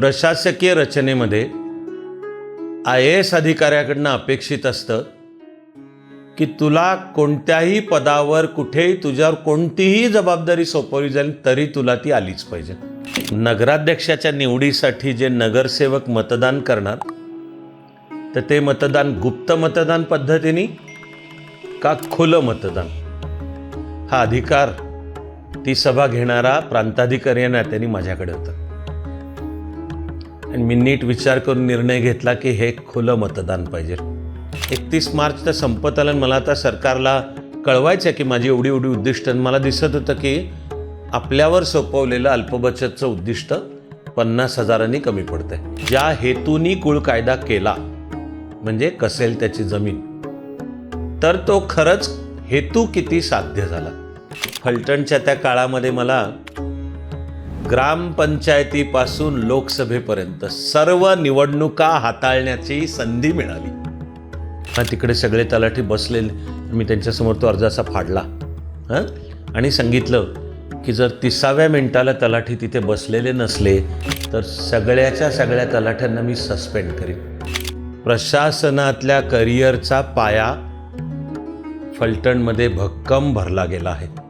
प्रशासकीय रचनेमध्ये I A S अधिकाऱ्याकडनं अपेक्षित असतं की तुला कोणत्याही पदावर कुठेही तुझ्यावर कोणतीही जबाबदारी सोपवली जाईल तरी तुला ती आलीच पाहिजे. नगराध्यक्षाच्या निवडीसाठी जे नगरसेवक मतदान करणार तर ते मतदान गुप्त मतदान पद्धतीने का खुलं मतदान? हा अधिकार ती सभा घेणारा प्रांताधिकारी आणि त्यांनी माझ्याकडे होता. आणि मी नीट विचार करून निर्णय घेतला की हे खुलं मतदान पाहिजे. एकतीस मार्च तर संपत आलं मला आता सरकारला कळवायचं आहे की माझी एवढी एवढी उद्दिष्ट आणि मला दिसत होतं की आपल्यावर सोपवलेलं अल्पबचतचं उद्दिष्ट पन्नास हजारांनी कमी पडतंय. ज्या हेतूनी कुळ कायदा केला म्हणजे कसेल त्याची जमीन. तर तो खरंच हेतू किती साध्य झाला. फलटणच्या त्या काळामध्ये मला ग्रामपंचायतीपासून लोकसभेपर्यंत सर्व निवडणुका हाताळण्याची संधी मिळाली. हा तिकडे सगळे तलाठी बसलेले. मी त्यांच्यासमोर तो अर्ज असा फाडला. हां? आणि सांगितलं की जर तिसाव्या मिनिटाला तलाठी तिथे बसलेले नसले तर सगळ्याच्या सगळ्या तलाठ्यांना मी सस्पेंड करीन. प्रशासनातल्या करिअरचा पाया फलटणमध्ये भक्कम भरला गेला आहे.